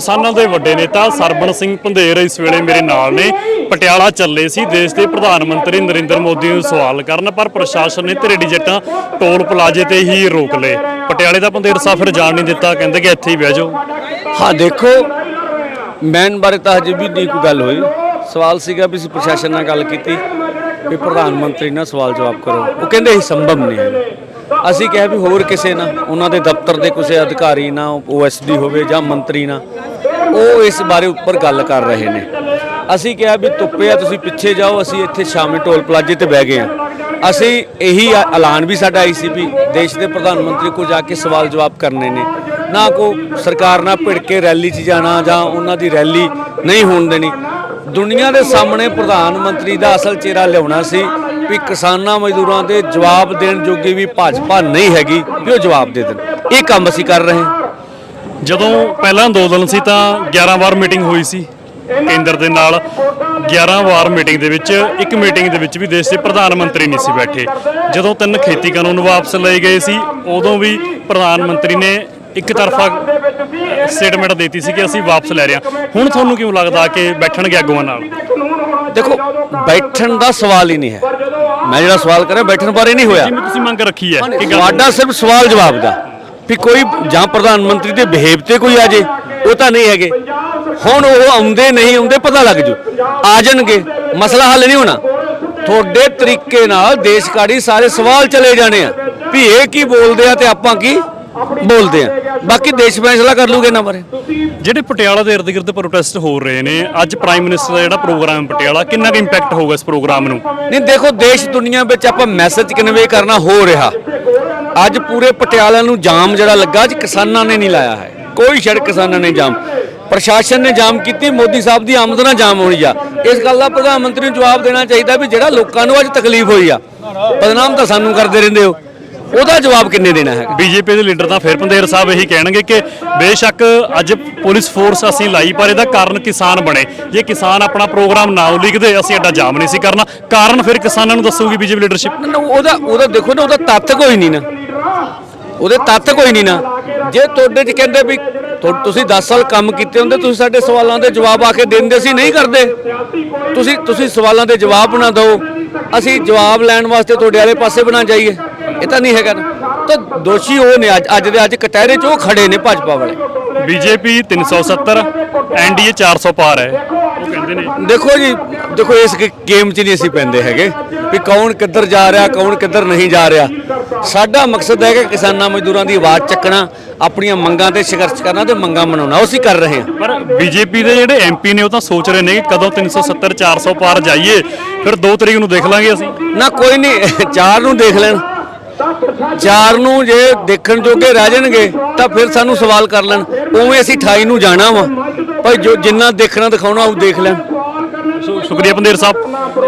ਕਿਸਾਨਾਂ ਦੇ ਵੱਡੇ ਨੇਤਾ ਸਰਬਣ ਸਿੰਘ ਪੰਧੇਰ ਇਸ ਵੇਲੇ ਮੇਰੇ ਨਾਲ ਨੇ। ਪਟਿਆਲਾ ਚੱਲੇ ਸੀ। ਦੇਸ਼ ਦੇ ਪ੍ਰਧਾਨ ਮੰਤਰੀ ਨਰਿੰਦਰ ਮੋਦੀ ਨੂੰ ਸਵਾਲ ਕਰਨ, ਪਰ ਪ੍ਰਸ਼ਾਸਨ ਨੇ ਧਿਰੜੀ ਜੱਟਾਂ ਟੋਲ ਪਲਾਜ਼ੇ ਤੇ ਹੀ ਰੋਕ ਲਏ। ਪਟਿਆਲੇ ਦਾ ਪੰਧੇਰ ਸਾਹਿਬ ਫਿਰ ਜਾਣ ਨਹੀਂ ਦਿੱਤਾ, ਕਹਿੰਦੇ ਕਿ ਇੱਥੇ ਹੀ ਬਹਿ ਜਾਓ। ਹਾਂ, ਦੇਖੋ ਮੈਨ ਬਾਰੇ ਤਾਂ ਹਜੇ ਵੀ ਨਹੀਂ ਕੋਈ ਗੱਲ ਹੋਈ। ਸਵਾਲ ਸੀਗਾ ਵੀ ਅਸੀਂ ਪ੍ਰਸ਼ਾਸਨ ਨਾਲ ਗੱਲ ਕੀਤੀ, ਵੀ ਪ੍ਰਧਾਨ ਮੰਤਰੀ ਨਾਲ ਸਵਾਲ ਜਵਾਬ ਕਰੋ। ਉਹ ਕਹਿੰਦੇ ਇਹ ਸੰਭਵ ਨਹੀਂ ਹੈ। ਅਸੀਂ ਕਿਹਾ ਵੀ ਹੋਰ ਕਿਸੇ ਨਾਲ, ਉਹਨਾਂ ਦੇ ਦਫ਼ਤਰ ਦੇ ਕਿਸੇ ਅਧਿਕਾਰੀ ਨਾਲ ਓਐਸਡੀ ਹੋਵੇ ਜਾਂ ਮੰਤਰੀ ਨਾਲ। ਉਹ ਇਸ ਬਾਰੇ ਉੱਪਰ ਗੱਲ ਕਰ ਰਹੇ ਨੇ। ਅਸੀਂ ਕਿਹਾ ਵੀ ਧੁੱਪੇ ਆ, ਤੁਸੀਂ ਪਿੱਛੇ ਜਾਓ, ਅਸੀਂ ਇੱਥੇ ਸ਼ਾਮੀ ਟੋਲ ਪਲਾਜ਼ੇ ਤੇ ਬਹਿ ਗਏ ਆ ਅਸੀਂ ਇਹੀ ਐਲਾਨ ਵੀ ਸਾਡਾ ਆਈ ਸੀ ਵੀ ਦੇਸ਼ ਦੇ ਪ੍ਰਧਾਨ ਮੰਤਰੀ ਕੋਲ ਜਾ ਕੇ ਸਵਾਲ ਜਵਾਬ ਕਰਨੇ ਨੇ। ਨਾ ਕੋ ਸਰਕਾਰ ਨਾਲ ਭਿੜ ਕੇ ਰੈਲੀ 'ਚ ਜਾਣਾ ਜਾਂ ਉਹਨਾਂ ਦੀ ਰੈਲੀ ਨਹੀਂ ਹੋਣ ਦੇਣੀ। ਦੁਨੀਆ ਦੇ ਸਾਹਮਣੇ ਪ੍ਰਧਾਨ ਮੰਤਰੀ ਦਾ ਅਸਲ ਚਿਹਰਾ ਲਿਆਉਣਾ ਸੀ ਵੀ ਕਿਸਾਨਾਂ ਮਜ਼ਦੂਰਾਂ ਦੇ ਜਵਾਬ ਦੇਣ ਜੋਗੀ ਵੀ ਭਾਜਪਾ ਨਹੀਂ ਹੈਗੀ ਵੀ ਉਹ ਜਵਾਬ ਦੇ ਦੇਣ। ਇਹ ਕੰਮ ਅਸੀਂ ਕਰ ਰਹੇ ਹਾਂ। ਜਦੋਂ ਪਹਿਲਾਂ ਅੰਦੋਲਨ ਸੀ ਤਾਂ 11 ਵਾਰ ਮੀਟਿੰਗ ਹੋਈ ਸੀ ਕੇਂਦਰ ਦੇ ਨਾਲ। 11 ਵਾਰ ਮੀਟਿੰਗ ਦੇ ਵਿੱਚ ਇੱਕ ਮੀਟਿੰਗ ਦੇ ਵਿੱਚ ਵੀ ਦੇਸ਼ ਦੇ ਪ੍ਰਧਾਨ ਮੰਤਰੀ ਨਹੀਂ ਸੀ ਬੈਠੇ। ਜਦੋਂ ਤਿੰਨ ਖੇਤੀ ਕਾਨੂੰਨ ਵਾਪਸ ਲਏ ਗਏ ਸੀ ਉਦੋਂ ਵੀ ਪ੍ਰਧਾਨ ਮੰਤਰੀ ਨੇ ਇੱਕ ਤਰਫਾ ਸਟੇਟਮੈਂਟ ਦਿੱਤੀ ਸੀ ਕਿ ਅਸੀਂ ਵਾਪਸ ਲੈ ਰਹੇ ਹਾਂ। ਹੁਣ ਤੁਹਾਨੂੰ ਕਿਉਂ ਲੱਗਦਾ ਕਿ ਬੈਠਣਗੇ ਆਗੂਆਂ ਨਾਲ? ਦੇਖੋ ਬੈਠਣ ਦਾ ਸਵਾਲ ਹੀ ਨਹੀਂ ਹੈ। ਮੈਂ ਜਿਹੜਾ ਸਵਾਲ ਕਰ ਰਿਹਾ ਬੈਠਣ ਬਾਰੇ ਨਹੀਂ ਹੋਇਆ। ਜਿਵੇਂ ਤੁਸੀਂ ਮੰਗ ਰੱਖੀ ਹੈ ਕਿ ਗੱਲ- ਤੁਹਾਡਾ ਸਿਰਫ ਸਵਾਲ ਜਵਾਬ ਦਾ। ਵੀ ਕੋਈ ਜਾਂ ਪ੍ਰਧਾਨ ਮੰਤਰੀ ਦੇ ਬਿਹੇਵ ਤੇ ਕੋਈ ਆ ਜੇ ਉਹ ਤਾਂ ਨਹੀਂ ਹੈਗੇ। ਹੁਣ ਉਹ ਆਉਂਦੇ ਨਹੀਂ ਆਉਂਦੇ ਪਤਾ ਲੱਗ ਜੂ। ਆ ਜਾਣਗੇ। ਮਸਲਾ ਹੱਲ ਨਹੀਂ ਹੋਣਾ। ਤੁਹਾਡੇ ਤਰੀਕੇ ਨਾਲ ਦੇਸ਼ ਕਾੜੀ ਸਾਰੇ ਸਵਾਲ ਚਲੇ ਜਾਣੇ ਆ। ਵੀ ਇਹ ਕੀ ਬੋਲਦੇ ਆ ਤੇ ਆਪਾਂ ਕੀ ਬੋਲਦੇ ਆ। ਬਾਕੀ ਦੇਸ਼ ਫੈਸਲਾ ਕਰ ਲੂਗੇ ਨਾ ਬਾਰੇ। ਜਿਹੜੇ ਪਟਿਆਲਾ ਦੇ ਇਰਦ ਗਿਰਦ ਪ੍ਰੋਟੈਸਟ ਹੋ ਰਹੇ ਨੇ ਅੱਜ ਪ੍ਰਾਈਮ ਮਿਨਿਸਟਰ ਦਾ ਜਿਹੜਾ ਪ੍ਰੋਗਰਾਮ ਪਟਿਆਲਾ ਕਿੰਨਾ ਕੁ ਇੰਪੈਕਟ ਹੋਊਗਾ ਇਸ ਪ੍ਰੋਗਰਾਮ ਨੂੰ? ਨਹੀਂ ਦੇਖੋ ਦੇਸ਼ ਦੁਨੀਆ ਵਿੱਚ ਆਪਾਂ ਮੈਸੇਜ ਕਨਵੇ ਕਰਨਾ ਹੋ ਰਿਹਾ। ਅੱਜ ਪੂਰੇ ਪਟਿਆਲਾ ਨੂੰ ਜਾਮ ਜਿਹੜਾ ਲੱਗਾ, ਅੱਜ ਕਿਸਾਨਾਂ ਨੇ ਨਹੀਂ ਲਾਇਆ ਹੈ। ਕੋਈ ਸੜਕ ਕਿਸਾਨਾਂ ਨੇ ਜਾਮ। ਪ੍ਰਸ਼ਾਸਨ ਨੇ ਜਾਮ ਕੀਤੀ, ਮੋਦੀ ਸਾਹਿਬ ਦੀ ਆਮਦ ਜਾਮ ਹੋਣੀ ਆ। ਇਸ ਗੱਲ ਦਾ ਪ੍ਰਧਾਨ ਮੰਤਰੀ ਨੂੰ ਜਵਾਬ ਦੇਣਾ ਚਾਹੀਦਾ ਵੀ ਜਿਹੜਾ ਲੋਕਾਂ ਨੂੰ ਅੱਜ ਤਕਲੀਫ ਹੋਈ ਆ, ਬਦਨਾਮ ਤਾਂ ਸਾਨੂੰ ਕਰਦੇ ਰਹਿੰਦੇ ਹੋ। ਉਹਦਾ ਜਵਾਬ ਕਿੰਨੇ ਦੇਣਾ ਹੈ ਬੀਜੇਪੀ ਦੇ ਲੀਡਰ ਤਾਂ ਫਿਰ ਪੰਦੇਰ ਸਾਹਿਬ ਇਹੀ ਕਹਿਣਗੇ ਕਿ ਬੇਸ਼ੱਕ ਅੱਜ ਪੁਲਿਸ ਫੋਰਸ ਅਸੀਂ ਲਾਈ ਪਰ ਇਹਦਾ ਕਾਰਨ ਕਿਸਾਨ ਬਣੇ। ਜੇ ਕਿਸਾਨ ਆਪਣਾ ਪ੍ਰੋਗਰਾਮ ਨਾ ਲਿਖਦੇ ਅਸੀਂ ਐਡਾ ਜਾਮ ਨਹੀਂ ਸੀ ਕਰਨਾ। ਕਾਰਨ ਫਿਰ ਕਿਸਾਨਾਂ ਨੂੰ ਦੱਸੂਗੀ ਬੀਜੇਪੀ ਲੀਡਰਸ਼ਿਪ? ਉਹਦਾ ਉਹਦਾ ਦੇਖੋ ਨਾ ਉਹਦਾ ਤੱਥ ਕੋਈ ਨਹੀਂ ਨਾ। ਉਹਦੇ ਤੱਥ ਕੋਈ ਨਹੀਂ ਨਾ। ਜੇ ਤੁਹਾਡੇ ਚ ਕਹਿੰਦੇ ਵੀ ਤੁਸੀਂ 10 ਸਾਲ ਕੰਮ ਕੀਤੇ ਹੁੰਦੇ ਤੁਸੀਂ ਸਾਡੇ ਸਵਾਲਾਂ ਦੇ ਜਵਾਬ ਆ ਕੇ ਦਿੰਦੇ ਸੀ ਨਹੀਂ ਕਰਦੇ। ਤੁਸੀਂ ਤੁਸੀਂ ਸਵਾਲਾਂ ਦੇ ਜਵਾਬ ਨਾ ਦਿਓ। ਅਸੀਂ ਜਵਾਬ ਲੈਣ ਵਾਸਤੇ ਤੁਹਾਡੇ ਵਾਲੇ ਪਾਸੇ ਬਣਾ ਜਾਈਏ। ਇਹ ਤਾਂ ਨਹੀਂ ਹੈਗਾ ਨਾ। ਤਾਂ ਦੋਸ਼ੀ ਉਹ ਨੇ ਅੱਜ ਅੱਜ ਦੇ ਅੱਜ ਕਟਹਿਰੇ 'ਚ ਉਹ ਖੜੇ ਨੇ ਭਾਜਪਾ ਵਾਲੇ। ਬੀਜੇਪੀ 370 ਐਨਡੀਏ 400 ਪਾਰ ਹੈ। ਉਹ ਕਹਿੰਦੇ ਨੇ। ਦੇਖੋ ਜੀ ਦੇਖੋ ਇਸ ਗੇਮ 'ਚ ਨਹੀਂ ਅਸੀਂ ਪੈਂਦੇ ਹੈਗੇ। ਵੀ ਕੌਣ ਕਿੱਧਰ ਜਾ ਰਿਹਾ ਕੌਣ ਕਿੱਧਰ ਨਹੀਂ ਜਾ ਰਿਹਾ। ਸਾਡਾ ਮਕਸਦ ਹੈ ਕਿ ਕਿਸਾਨਾਂ ਮਜ਼ਦੂਰਾਂ ਦੀ ਆਵਾਜ਼ ਚੱਕਣਾ ਆਪਣੀਆਂ ਮੰਗਾਂ ਤੇ ਸੰਘਰਸ਼ ਕਰਨਾ ਤੇ ਮੰਗਾਂ ਮਨਾਉਣਾ ਉਹ ਅਸੀਂ ਕਰ ਰਹੇ ਹਾਂ। ਪਰ ਬੀਜੇਪੀ ਦੇ ਜਿਹੜੇ ਐਮਪੀ ਨੇ ਉਹ ਤਾਂ ਸੋਚ ਰਹੇ ਨੇ ਕਿ ਕਦੋਂ 370 400 ਪਾਰ ਜਾਈਏ ਫਿਰ 2 ਤਰੀਕ ਨੂੰ ਦੇਖ ਲਾਂਗੇ ਅਸੀਂ। ਨਾ ਕੋਈ ਨਹੀਂ ਚਾਰ ਨੂੰ ਦੇਖ ਲੈਣ। ਚਾਰ ਨੂੰ ਜੇ ਦੇਖਣ ਜੋਗੇ ਰਹਿ ਜਾਣਗੇ, ਤਾਂ ਫਿਰ ਸਾਨੂੰ ਸਵਾਲ ਕਰ ਲੈਣ। ਉਵੇਂ ਅਸੀਂ 28 ਨੂੰ ਜਾਣਾ ਵਾ। ਭਾਈ, ਜੋ ਜਿੰਨਾ ਦੇਖਣਾ ਦਿਖਾਉਣਾ, ਉਹ ਦੇਖ ਲੈਣ। ਸ਼ੁਕਰੀਆ ਪੰਦੇਰ ਸਾਹਿਬ।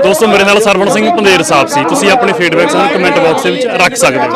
ਦੋਸਤੋ, ਮੇਰੇ ਨਾਲ ਸਰਵਣ ਸਿੰਘ ਪੰਦੇਰ ਸਾਹਿਬ ਸੀ। ਤੁਸੀਂ ਆਪਣੇ ਫੀਡਬੈਕ ਸਾਨੂੰ ਕਮੈਂਟ ਬਾਕਸ ਦੇ ਵਿੱਚ ਰੱਖ ਸਕਦੇ ਹੋ।